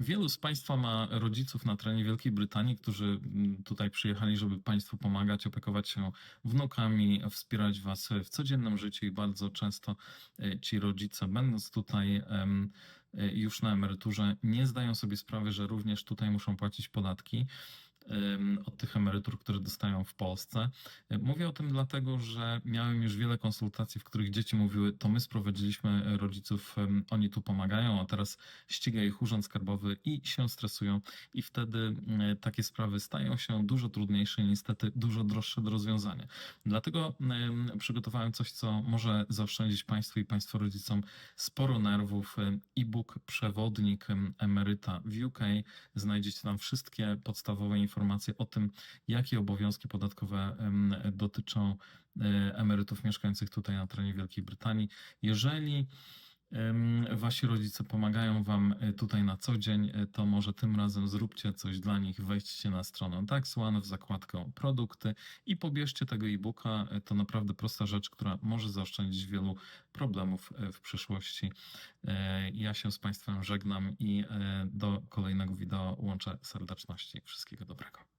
Wielu z Państwa ma rodziców na terenie Wielkiej Brytanii, którzy mm, tutaj przyjechali, żeby Państwu pomagać, opiekować się wnukami, wspierać Was w codziennym życiu i bardzo często e, ci rodzice, będąc tutaj e, już na emeryturze, nie zdają sobie sprawy, że również tutaj muszą płacić podatki od tych emerytur, które dostają w Polsce. E, Mówię o tym dlatego, że miałem już wiele konsultacji, w których dzieci mówiły, to my sprowadziliśmy rodziców, oni tu pomagają, a teraz ściga ich urząd skarbowy i się stresują i wtedy takie sprawy stają się dużo trudniejsze i niestety dużo droższe do rozwiązania. Dlatego em, przygotowałem coś, co może zaoszczędzić Państwu i Państwa rodzicom sporo nerwów. E-book Przewodnik em, emeryta w UK. Znajdziecie tam wszystkie podstawowe informacje o tym, jakie obowiązki podatkowe dotyczą e, emerytów mieszkających tutaj na terenie Wielkiej Brytanii. Jeżeli Wasi rodzice pomagają Wam e, tutaj na co dzień, e, to może tym razem zróbcie coś dla nich. Wejdźcie na stronę Tax One w zakładkę produkty i pobierzcie tego e-booka. E, To naprawdę prosta rzecz, która może zaoszczędzić wielu problemów w przyszłości. Ja się z Państwem żegnam i do kolejnego wideo łączę serdeczności. Wszystkiego dobrego.